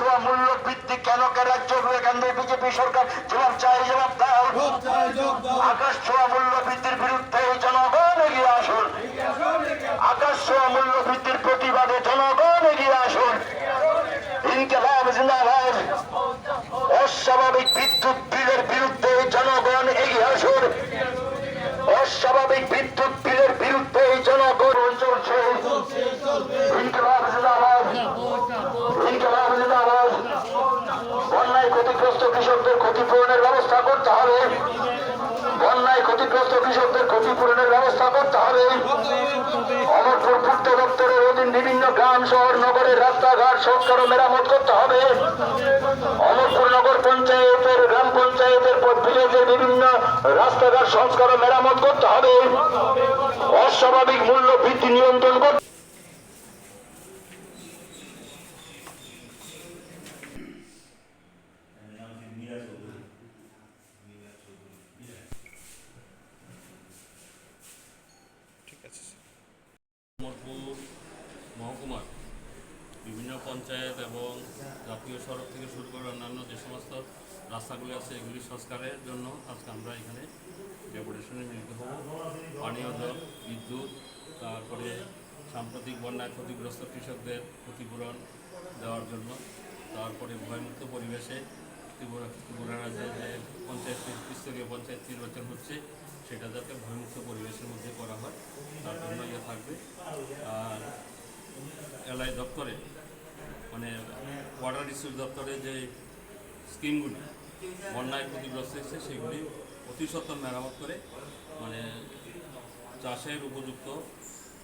ছোঁয়া মূল্য বৃদ্ধি কেন রাজ্য কেন্দ্রে বিজেপি সরকার? জবাব চাই জবাব দাও। আকাশ ছোঁয়া মূল্য বৃদ্ধির বিরুদ্ধে জনগণ এগিয়ে আসুন। আকাশ ছোঁয়া মূল্য বৃদ্ধির প্রতিবাদে জনগণ এগিয়ে আসুন। ইনকেলাব জিন্দাবাদ। অস্বাভাবিক বিদ্যুৎ বিলের বিরুদ্ধে জনগণ এগিয়ে আসুন। অস্বাভাবিক বিদ্যুৎ ক্ষতিগ্রস্ত কৃষকদের ক্ষতিপূরণের ব্যবস্থা করতে হবে। বন্যায় ক্ষতিগ্রস্ত কৃষকদের ক্ষতিপূরণের ব্যবস্থা করতে হবে। অমরপুর পূর্ত দপ্তরের অধীন বিভিন্ন গ্রাম, শহর, নগরের রাস্তাঘাট সংস্কার মেরামত করতে হবে। অমরপুর নগর পঞ্চায়েতের, গ্রাম পঞ্চায়েতের ভিলেজের বিভিন্ন রাস্তাঘাট সংস্কার মেরামত করতে হবে অস্বাভাবিক মূল্য বৃদ্ধি নিয়ন্ত্রণ করতে মোহাম্মদপুর মহকুমার বিভিন্ন পঞ্চায়েত এবং জাতীয় সড়ক থেকে শুরু করে অন্যান্য যে সমস্ত রাস্তাগুলি আছে, এগুলি সংস্কারের জন্য আজকে আমরা এখানে ডেপুটেশনে মিলিত হব। পানীয় জল, বিদ্যুৎ, তারপরে সাম্প্রতিক বন্যায় ক্ষতিগ্রস্ত কৃষকদের ক্ষতিপূরণ দেওয়ার জন্য, তারপরে ভয়মুক্ত পরিবেশে ত্রিপুরা ত্রিপুরা যে পঞ্চায়েত স্তরীয় পঞ্চায়েত নির্বাচন হচ্ছে, সেটা যাতে ভয়মুক্ত পরিবেশের মধ্যে করা হয় তার জন্য ইয়ে আর এলআই দপ্তরে মানে ওয়াটার রিসোর্স দপ্তরে যে স্কিমগুলি, বন্যায় ক্ষতিগ্রস্ত হয়েছে, সেগুলি অতি সত্তর মেরামত করে মানে চাষের উপযুক্ত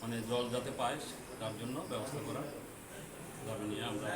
মানে জল যাতে পায়, তার জন্য ব্যবস্থা করা দাবি নিয়ে আমরা।